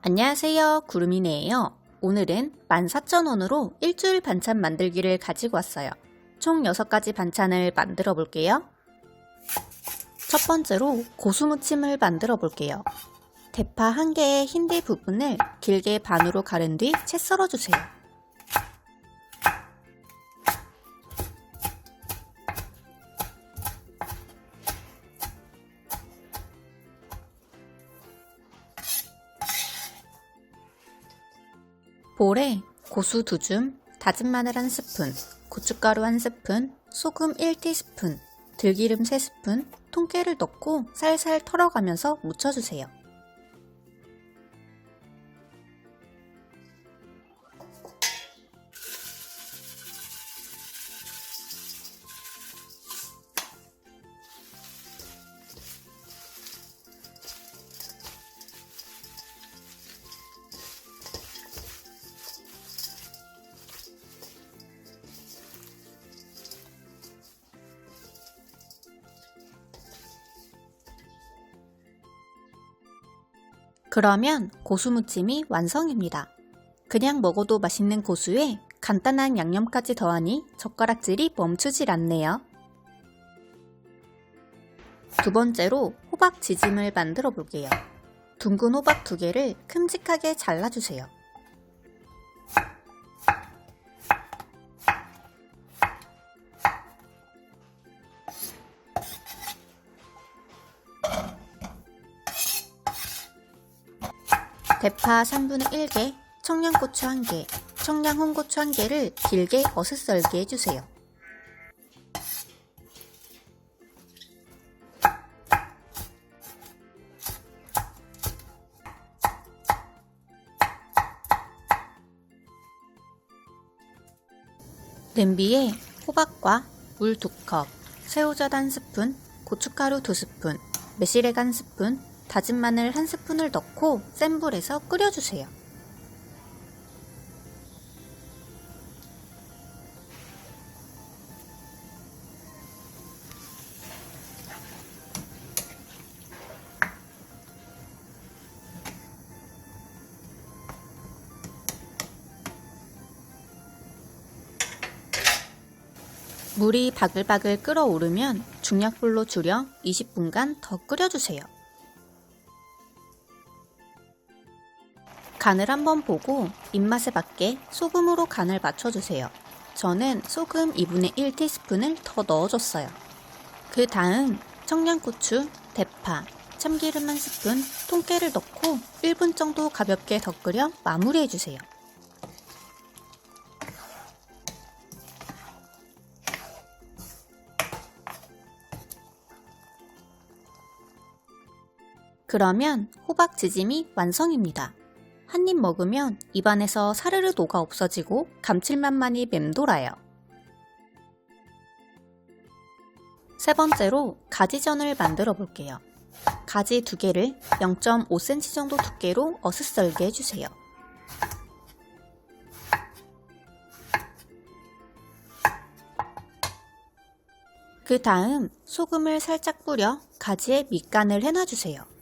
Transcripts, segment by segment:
안녕하세요. 구름이네예요. 오늘은 14,000원으로 일주일 반찬 만들기를 가지고 왔어요. 총 6가지 반찬을 만들어 볼게요. 첫 번째로 고수무침을 만들어 볼게요. 대파 한 개의 흰대 부분을 길게 반으로 가른 뒤 채 썰어 주세요. 볼에 고수 2줌, 다진 마늘 1스푼, 고춧가루 1스푼, 소금 1티스푼, 들기름 3스푼, 통깨를 넣고 살살 털어가면서 묻혀주세요. 그러면 고수무침이 완성입니다. 그냥 먹어도 맛있는 고수에 간단한 양념까지 더하니 젓가락질이 멈추질 않네요. 두 번째로 호박 지짐을 만들어 볼게요. 둥근 호박 두 개를 큼직하게 잘라주세요. 대파 3분의 1개, 청양고추 1개, 청양홍고추 1개를 길게 어슷썰게 해주세요. 냄비에 호박과 물 2컵, 새우젓 1스푼, 고춧가루 2스푼, 매실액 1스푼, 다진 마늘 1스푼을 넣고 센 불에서 끓여주세요. 물이 바글바글 끓어오르면 중약불로 줄여 20분간 더 끓여주세요. 간을 한번 보고 입맛에 맞게 소금으로 간을 맞춰주세요. 저는 소금 2분의 1티스푼을 더 넣어줬어요. 그 다음 청양고추, 대파, 참기름 한 스푼, 통깨를 넣고 1분 정도 가볍게 더 끓여 마무리해주세요. 그러면 호박 지짐이 완성입니다. 한 입 먹으면 입안에서 사르르 녹아 없어지고 감칠맛만이 맴돌아요. 세 번째로 가지전을 만들어 볼게요. 가지 두 개를 0.5cm 정도 두께로 어슷썰게 해주세요. 그 다음 소금을 살짝 뿌려 가지에 밑간을 해놔주세요.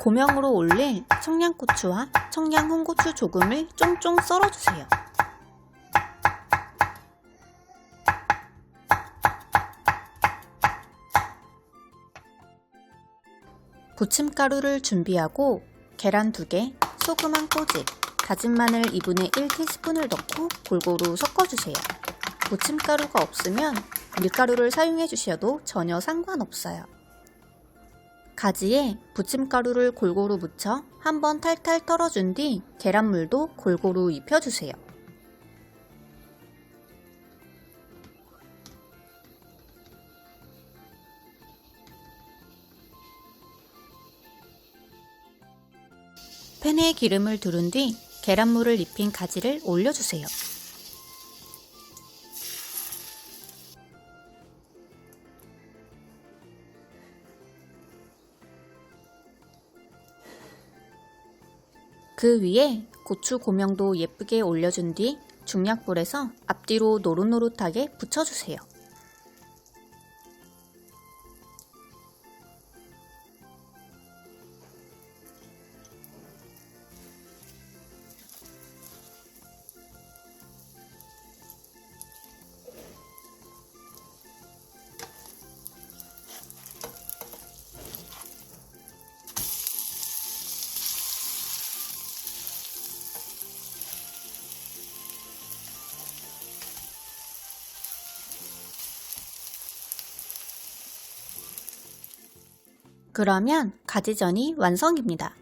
고명으로 올릴 청양고추와 청양홍고추 조금을 쫑쫑 썰어주세요. 부침가루를 준비하고 계란 2개, 소금 한 꼬집, 다진 마늘 2분의 1티스푼을 넣고 골고루 섞어주세요. 부침가루가 없으면 밀가루를 사용해 주셔도 전혀 상관없어요. 가지에 부침가루를 골고루 묻혀 한번 탈탈 털어준 뒤 계란물도 골고루 입혀주세요. 팬에 기름을 두른 뒤 계란물을 입힌 가지를 올려주세요. 그 위에 고추 고명도 예쁘게 올려준 뒤 중약불에서 앞뒤로 노릇노릇하게 붙여주세요. 그러면 가지전이 완성입니다.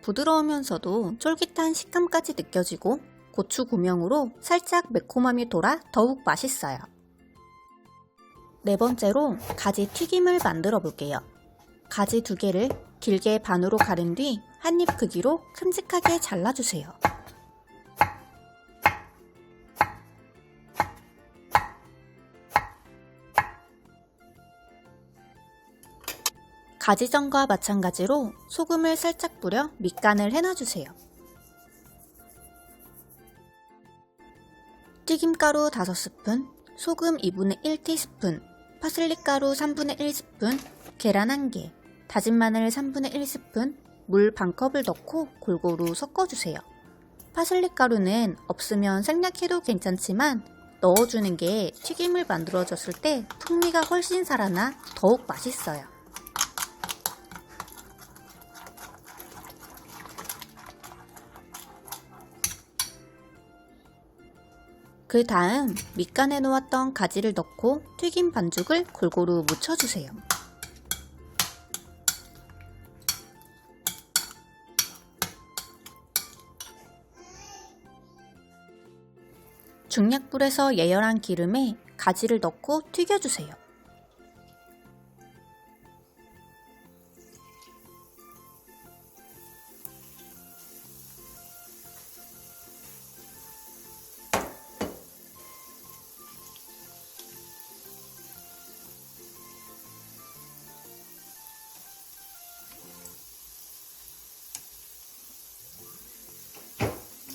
부드러우면서도 쫄깃한 식감까지 느껴지고 고추 고명으로 살짝 매콤함이 돌아 더욱 맛있어요. 네 번째로 가지 튀김을 만들어 볼게요. 가지 두 개를 길게 반으로 가른 뒤 한 입 크기로 큼직하게 잘라주세요. 가지전과 마찬가지로 소금을 살짝 뿌려 밑간을 해놔주세요. 튀김가루 5스푼, 소금 2분의 1티스푼, 파슬리가루 3분의 1스푼, 계란 1개, 다진 마늘 3분의 1스푼, 물 반컵을 넣고 골고루 섞어주세요. 파슬리가루는 없으면 생략해도 괜찮지만 넣어주는 게 튀김을 만들어줬을 때 풍미가 훨씬 살아나 더욱 맛있어요. 그 다음 밑간에 놓았던 가지를 넣고 튀김 반죽을 골고루 묻혀주세요. 중약불에서 예열한 기름에 가지를 넣고 튀겨주세요.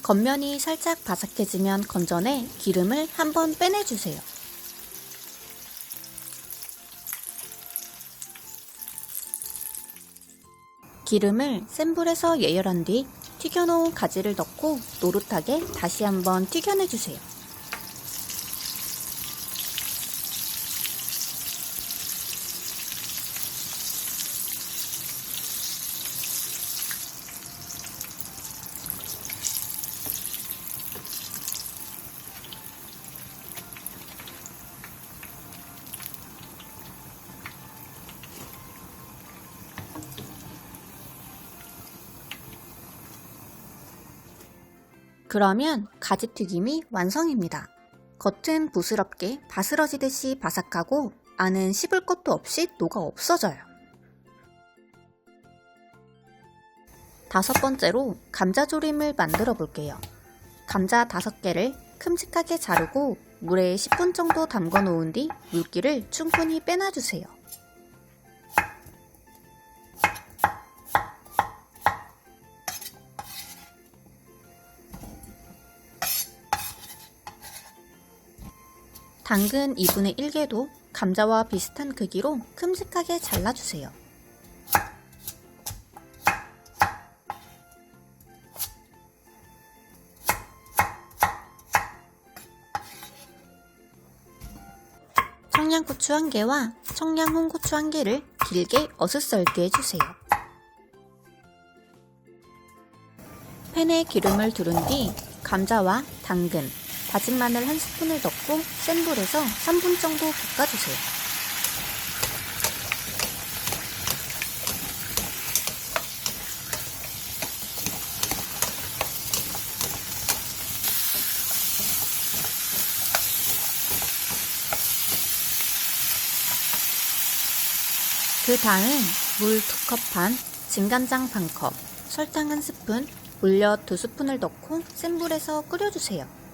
겉면이 살짝 바삭해지면 건져내 기름을 한번 빼내주세요. 기름을 센 불에서 예열한 뒤 튀겨놓은 가지를 넣고 노릇하게 다시 한번 튀겨내주세요. 그러면 가지튀김이 완성입니다. 겉은 부스럽게 바스러지듯이 바삭하고 안은 씹을 것도 없이 녹아 없어져요. 다섯 번째로 감자조림을 만들어 볼게요. 감자 다섯 개를 큼직하게 자르고 물에 10분 정도 담궈 놓은 뒤 물기를 충분히 빼놔주세요. 당근 2분의 1개도 감자와 비슷한 크기로 큼직하게 잘라주세요. 청양고추 1개와 청양홍고추 1개를 길게 어슷썰기 해주세요. 팬에 기름을 두른 뒤 감자와 당근, 다진 마늘 한 스푼을 넣고 센 불에서 3분 정도 볶아주세요. 그 다음 물 2컵 반, 진간장 반컵, 설탕 한 스푼, 물엿 2스푼을 넣고 센 불에서 끓여주세요.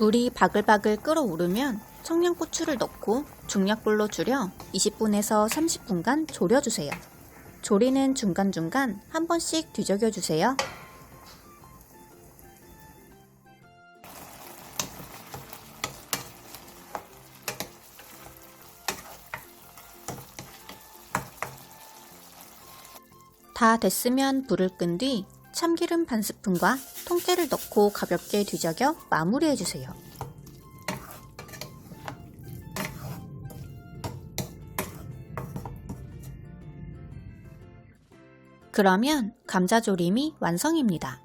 물이 바글바글 끓어오르면 청양고추를 넣고 중약불로 줄여 20분에서 30분간 졸여주세요. 조리는 중간중간 한 번씩 뒤적여주세요. 다 됐으면 불을 끈 뒤 참기름 반 스푼과 통깨를 넣고 가볍게 뒤적여 마무리해주세요. 그러면 감자조림이 완성입니다.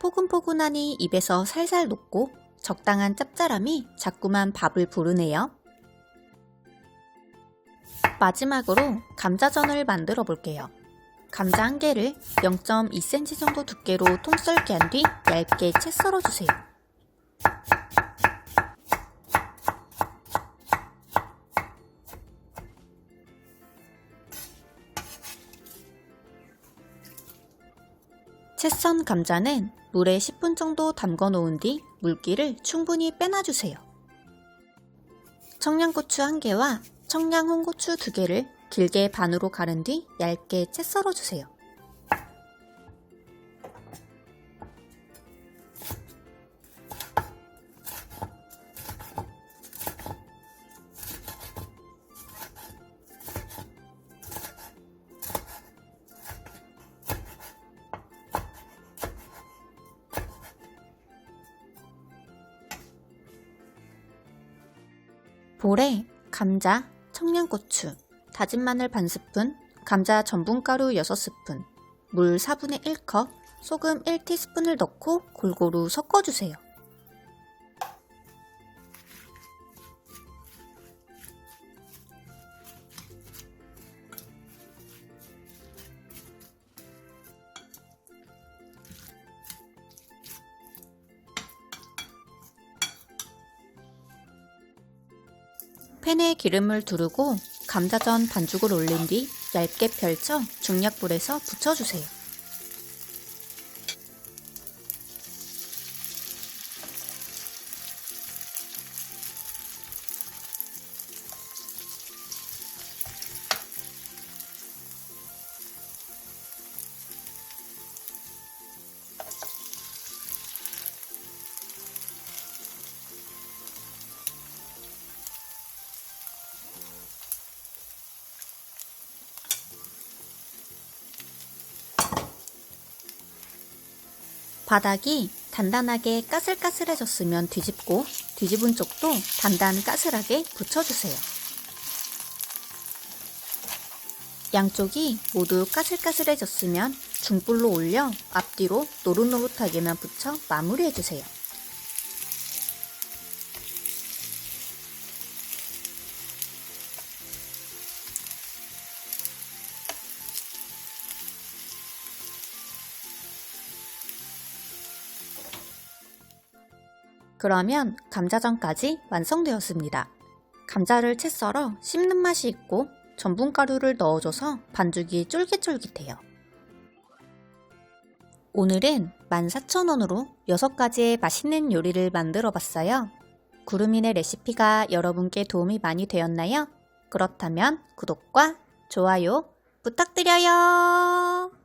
포근포근하니 입에서 살살 녹고 적당한 짭짤함이 자꾸만 밥을 부르네요. 마지막으로 감자전을 만들어 볼게요. 감자 한 개를 0.2cm 정도 두께로 통썰기 한 뒤 얇게 채 썰어주세요. 채썬 감자는 물에 10분 정도 담궈 놓은 뒤 물기를 충분히 빼놔주세요. 청양고추 1개와 청양 홍고추 2개를 길게 반으로 가른 뒤 얇게 채 썰어주세요. 볼에 감자, 청양고추, 다진 마늘 반 스푼, 감자 전분가루 6스푼, 물 4분의 1컵, 소금 1티스푼을 넣고 골고루 섞어주세요. 팬에 기름을 두르고 감자전 반죽을 올린 뒤 얇게 펼쳐 중약불에서 부쳐주세요. 바닥이 단단하게 까슬까슬해졌으면 뒤집고 뒤집은 쪽도 단단 까슬하게 붙여주세요. 양쪽이 모두 까슬까슬해졌으면 중불로 올려 앞뒤로 노릇노릇하게만 붙여 마무리해주세요. 그러면 감자전까지 완성되었습니다. 감자를 채 썰어 씹는 맛이 있고 전분가루를 넣어줘서 반죽이 쫄깃쫄깃해요. 오늘은 14,000원으로 6가지의 맛있는 요리를 만들어 봤어요. 구름이네 레시피가 여러분께 도움이 많이 되었나요? 그렇다면 구독과 좋아요 부탁드려요.